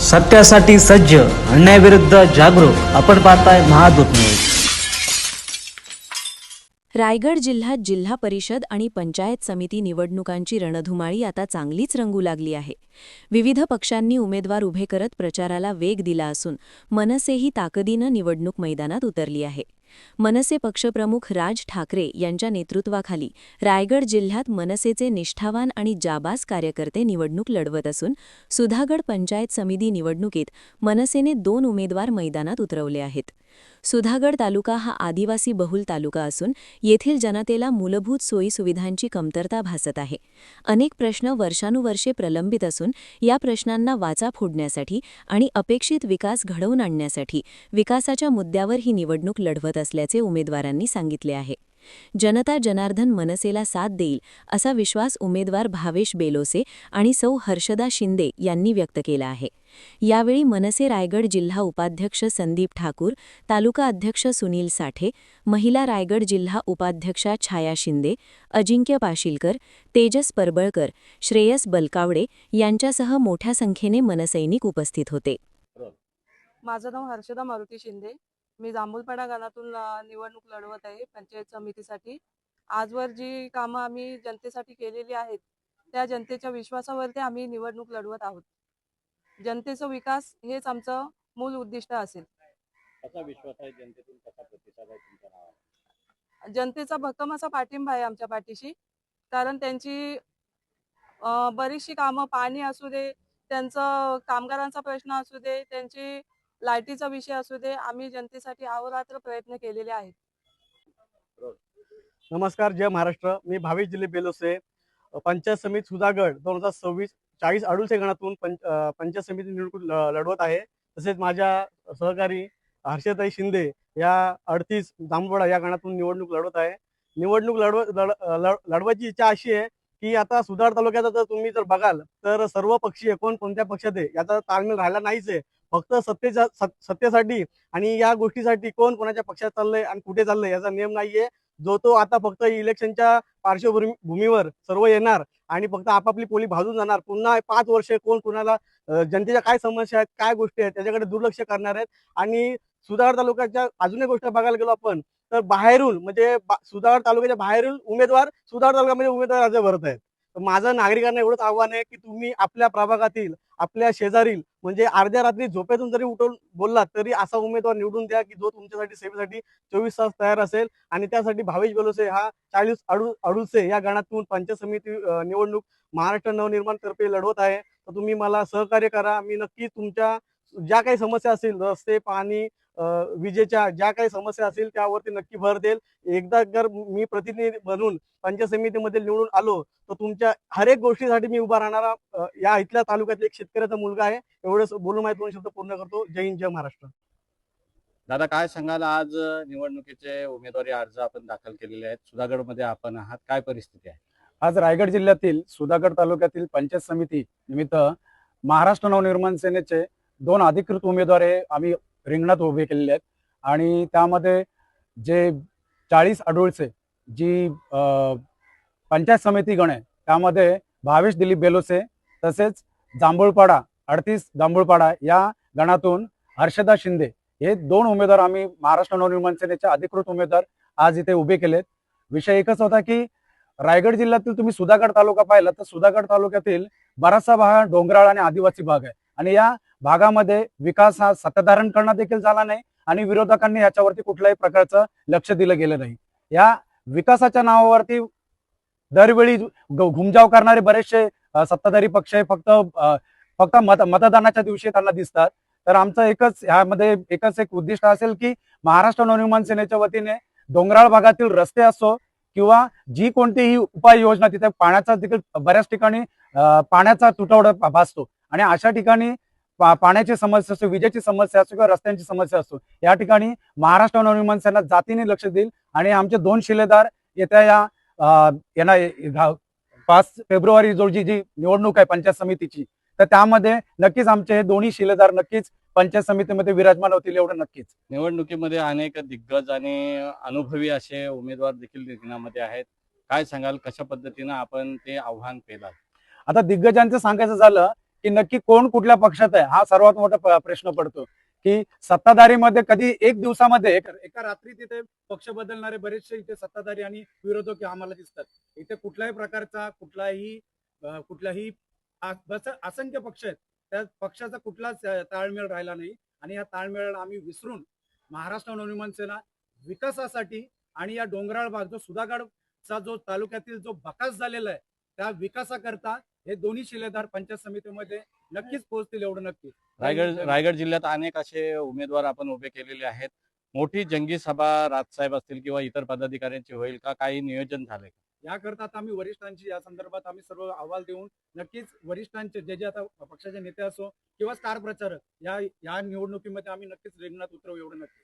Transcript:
सत्यासाठी सज्ज अन्यायाविरुद्ध जागरूक आपण पाहताय महादूत न्यूज. रायगड जिल्ह्यात जिल्हा परिषद आणि पंचायत समिती निवडणुकांची रणधुमाळी आता चांगलीच रंगू लागली आहे. विविध पक्षांनी उमेदवार उभे करत प्रचाराला वेग दिला असून मनसेही ताकदीनं निवडणूक मैदानात उतरली आहे. मनसे पक्षप्रमुख राज ठाकरे यांच्या नेतृत्वाखाली रायगड जिल्ह्यात मनसेचे निष्ठावान आणि जाबाज कार्यकर्ते निवडणूक लढवत असून सुधागड पंचायत समिती निवडणुकीत मनसेने दोन उमेदवार मैदानात उतरवले आहेत. सुधागड तालुका हा आदिवासी बहुल तालुका असून येथील जनतेला मूलभूत सोयीसुविधांची कमतरता भासत आहे. अनेक प्रश्न वर्षानुवर्षे प्रलंबित असून या प्रश्नांना वाचा फोडण्यासाठी आणि अपेक्षित विकास घडवून आणण्यासाठी विकासाच्या मुद्द्यावर ही निवडणूक लढवत असल्याचे उमेदवारांनी सांगितले आहे. जनता जनार्दन मनसेला साथ देईल असा विश्वास उमेदवार भावेश बेलोसे आणि सौ हर्षदा शिंदे यांनी व्यक्त केला आहे. यावेळी मनसे रायगड जिल्हा उपाध्यक्ष संदीप ठाकूर तालुका अध्यक्ष सुनील साठे महिला रायगड जिल्हा उपाध्यक्षा छाया शिंदे अजिंक्य पाशीलकर तेजस परबळकर श्रेयस बलकावडे यांच्यासह मोठ्या संख्येने मनसैनिक उपस्थित होते. माझं नाव हर्षदा मारुती शिंदे. मी जांभूलपाडा गावातून निवडणूक लढवत आहे पंचायत समितीसाठी. आजवर जी कामं आम्ही जनतेसाठी केलेली आहेत त्या जनतेच्या विश्वासावरती आम्ही निवडणूक लढवत आहोत. जनतेचा विकास हेच आमचं मूल उद्दिष्ट असेल. कसा विश्वास आहे जनतेतून? कसा प्रतिसाद आहे तुमच्या नावाला जनतेचा भक्कम असा पाठिंबा आहे आमच्या पाठीशी. कारण त्यांची बरीचशी कामं पाणी असू दे त्यांचं कामगारांचा प्रश्न असू दे त्यांची लाईटीचा विषय असू दे आम्ही जनतेसाठी अहोरात्र प्रयत्न केलेले आहेत. नमस्कार जय महाराष्ट्र. मी भावेश जिल्हे बेलोसे. पंचायत समिती सुधागड दोन हजार सव्वीस चाळीस अडुलसे गणातून पंच पंचायत समिती निवडणूक ल- लढवत आहे. तसेच माझ्या सहकारी हर्षदाई शिंदे या अडतीस जांभवडा या गणातून निवडणूक लढवत आहे. निवडणूक लढव लढ लढ- लढवायची इच्छा अशी आहे की आता सुधार तालुक्याचा जर तुम्ही जर बघाल तर सर्व पक्षी कोण कोणत्या पक्षात आहे? याचा ताळमेळ राहिला नाहीच आहे. फक्त सत्तेच्या सत्तेसाठी आणि या गोष्टीसाठी कोण कोणाच्या पक्षात चाललंय आणि कुठे चाललंय याचा नियम नाहीये. जो तो आता फक्त इलेक्शनच्या पार्श्वभूमी भूमीवर सर्व येणार आणि फक्त आपापली पोली भाजून जाणार. पुन्हा पाच वर्षे कोण कुणाला जनतेच्या काय समस्या आहेत काय गोष्टी आहेत त्याच्याकडे दुर्लक्ष करणार आहेत. आणि सुधागड तालुक्याच्या अजून एक गोष्ट बघायला गेलो आपण तर बाहेरून म्हणजे सुधागड तालुक्याच्या बाहेरून उमेदवार सुधागड तालुक्यामध्ये उमेदवार अर्ज भरत आहेत. तर माझं नागरिकांना एवढंच आव्हान आहे की तुम्ही आपल्या प्रभागातील आपल्या शेजारील म्हणजे अर्ध्या रात्री झोपेतून जरी उठून बोललात तरी असा उमेदवार निवडून द्या की जो तुमच्यासाठी सेवेसाठी चोवीस तास तयार असेल. आणि त्यासाठी भावेश बेलोसे हा चाळीस अडू अडूसे या गणातून पंचायत समिती निवडणूक महाराष्ट्र नवनिर्माण तर्फे लढवत आहे. तर तुम्ही मला सहकार्य करा. मी नक्की तुमच्या ज्या काही समस्या असतील रस्ते पाणी विजेच्या ज्या काही समस्या असतील त्यावरती नक्की भर देईल. एकदा जर मी प्रतिनिधी बनून पंचायत समितीमध्ये निवडून आलो तर तुमच्या हर एक गोष्टीसाठी मी उभा राहणारा या इथल्या तालुक्यातल्या एक शेतकऱ्याचा मुलगा आहे. एवढंच बोलून माहिती दोन शब्द पूर्ण करतो. जय हिंद जय महाराष्ट्र. दादा काय सांगाल? आज निवडणुकीचे उमेदवारी अर्ज आपण दाखल केलेले आहेत. सुधागडमध्ये आपण आहात. काय परिस्थिती आहे? आज रायगड जिल्ह्यातील सुधागड तालुक्यातील पंचायत समिती निमित्त महाराष्ट्र नवनिर्माण सेनेचे दोन अधिकृत उमेदवार हे आम्ही रिंगणात उभे केलेले आहेत. आणि त्यामध्ये जे चाळीस अडोळचे जी पंचायत समिती गण आहे त्यामध्ये भावेश दिलीप बेलोसे तसेच जांभूळपाडा अडतीस जांभूळपाडा या गणातून हर्षदा शिंदे हे दोन उमेदवार आम्ही महाराष्ट्र नवनिर्माण सेनेचे अधिकृत उमेदवार आज इथे उभे केलेत. विषय एकच होता की रायगड जिल्ह्यातील तुम्ही सुधागड तालुका पाहिला तर सुधागड तालुक्यातील बराचसा भाग हा डोंगराळ आणि आदिवासी भाग आहे. आणि या भागामध्ये विकास हा सत्ताधारण करणं देखील झाला नाही आणि विरोधकांनी याच्यावरती कुठल्याही प्रकारचं लक्ष दिलं गेलं नाही. या विकासाच्या नावावरती दरवेळी घुमजाव करणारे बरेचसे सत्ताधारी पक्ष हे फक्त फक्त मत मतदानाच्या दिवशी त्यांना दिसतात. तर आमचं एकच ह्यामध्ये एकच एक उद्दिष्ट असेल की महाराष्ट्र नवनिर्माण सेनेच्या वतीने डोंगराळ भागातील रस्ते असो किंवा जी कोणतीही उपाययोजना तिथे पाण्याचा देखील बऱ्याच ठिकाणी पाण्याचा तुटवडा भासतो. आणि अशा ठिकाणी पा- पाण्याची समस्या असो विजेची समस्या असो किंवा रस्त्यांची समस्या असो या ठिकाणी महाराष्ट्र नवनिर्माण सेना जातीने लक्ष देईल आणि आमचे दोन शिलेदार येत्या या यांना पाच फेब्रुवारी रोजी जी निवडणूक आहे पंचायत समितीची तर त्यामध्ये नक्कीच आमचे हे दोन्ही शिलेदार नक्कीच पंचायत समितीमध्ये विराजमान होतील एवढं नक्कीच. निवडणुकीमध्ये अनेक दिग्गज आणि अनुभवी असे उमेदवार देखील रिंगणामध्ये आहेत. काय सांगाल कशा पद्धतीनं आपण ते आव्हान पेलाल? आता दिग्गजांचं सांगायचं झालं की नक्की कोण कुठल्या पक्षात आहे हा सर्वात मोठा प्रश्न पडतो. की सत्ताधारीमध्ये कधी एक दिवसामध्ये एक- एका रात्री तिथे पक्ष बदलणारे बरेचसे इथे सत्ताधारी आणि विरोधक आम्हाला दिसतात. इथे कुठल्याही प्रकारचा कुठलाही कुठलाही असंख्य पक्ष आहेत. त्या पक्षाचा कुठलाच ताळमेळ राहिला नाही. आणि या ताळमेळाला आम्ही विसरून महाराष्ट्र नवनिर्माण सेना विकासासाठी आणि या डोंगराळ भाग जो सुधागडचा जो तालुक्यातील जो बकास झालेला आहे त्या विकासाकरता हे दोन्ही शिलेदार पंचायत समितीमध्ये नक्कीच पोहोचतील एवढं नक्की. रायगड रायगड जिल्ह्यात अनेक असे उमेदवार आपण उभे केलेले आहेत. मोठी जंगी सभा राजसाहेब असतील किंवा इतर पदाधिकाऱ्यांची होईल का? काही नियोजन झालंय याकरता आता आम्ही वरिष्ठांची या संदर्भात आम्ही सर्व अहवाल देऊन नक्कीच वरिष्ठांचे जे जे आता पक्षाचे नेते असो किंवा स्टार प्रचारक या या निवडणुकीमध्ये आम्ही नक्कीच रिंगणात उतरवू एवढं नक्की.